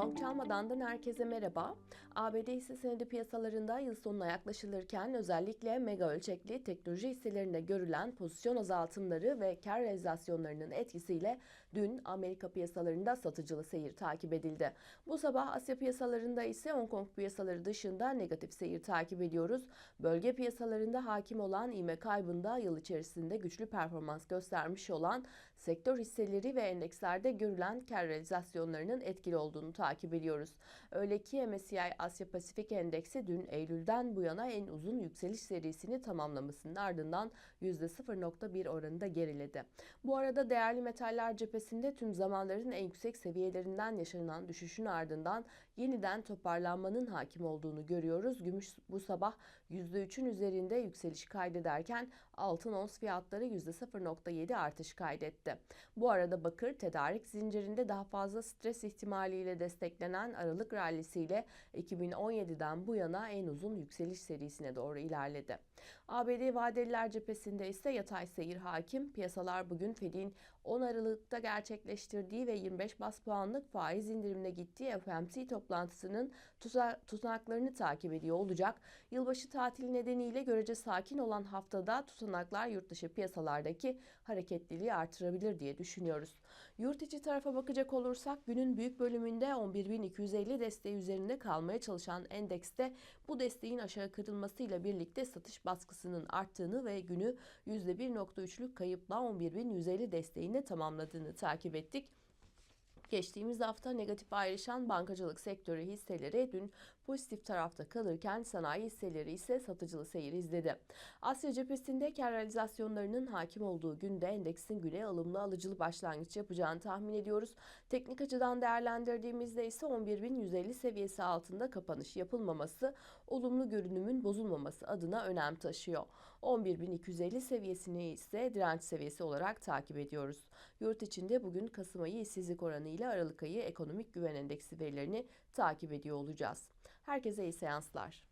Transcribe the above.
Gong çalmadandan herkese merhaba. ABD hisse senedi piyasalarında yıl sonuna yaklaşılırken özellikle mega ölçekli teknoloji hisselerinde görülen pozisyon azaltımları ve kar realizasyonlarının etkisiyle dün Amerika piyasalarında satıcılı seyir takip edildi. Bu sabah Asya piyasalarında ise Hong Kong piyasaları dışında negatif seyir takip ediyoruz. Bölge piyasalarında hakim olan ivme kaybında yıl içerisinde güçlü performans göstermiş olan sektör hisseleri ve endekslerde görülen kar realizasyonlarının etkili olduğunu takip ediyoruz. Öyle ki MSCI Asya Pasifik Endeksi dün Eylül'den bu yana en uzun yükseliş serisini tamamlamasının ardından %0.1 oranında geriledi. Bu arada değerli metaller cephesinde tüm zamanların en yüksek seviyelerinden yaşanan düşüşün ardından yeniden toparlanmanın hakim olduğunu görüyoruz. Gümüş bu sabah %3'ün üzerinde yükseliş kaydederken altın ons fiyatları %0.7 artış kaydetti. Bu arada bakır tedarik zincirinde daha fazla stres ihtimaliyle desteklenen Aralık rallisiyle 2017'den bu yana en uzun yükseliş serisine doğru ilerledi. ABD vadeliler cephesinde ise yatay seyir hakim. Piyasalar bugün Fed'in 10 Aralık'ta gerçekleştirdiği ve 25 bas puanlık faiz indirimine gittiği FOMC toplantısının tutanaklarını takip ediyor olacak. Yılbaşı tatili nedeniyle görece sakin olan haftada tutanaklar yurt dışı piyasalardaki hareketliliği artırabilir diye düşünüyoruz. Yurt içi tarafa bakacak olursak günün büyük bölümünde 11.250 desteği üzerinde kalmaya çalışan endekste bu desteğin aşağı kırılmasıyla birlikte satış baskısının arttığını ve günü %1.3'lük kayıpla 11.150 desteğini tamamladığını takip ettik. Geçtiğimiz hafta negatif ayrışan bankacılık sektörü hisseleri dün pozitif tarafta kalırken sanayi hisseleri ise satıcılı seyir izledi. Asya cephesinde kar realizasyonlarının hakim olduğu günde endeksin güne alımlı alıcılı başlangıç yapacağını tahmin ediyoruz. Teknik açıdan değerlendirdiğimizde ise 11.150 seviyesi altında kapanış yapılmaması olumlu görünümün bozulmaması adına önem taşıyor. 11.250 seviyesini ise direnç seviyesi olarak takip ediyoruz. Yurt içinde bugün Kasım ayı işsizlik oranı ile Aralık ayı ekonomik güven endeksi verilerini takip ediyor olacağız. Herkese iyi seanslar.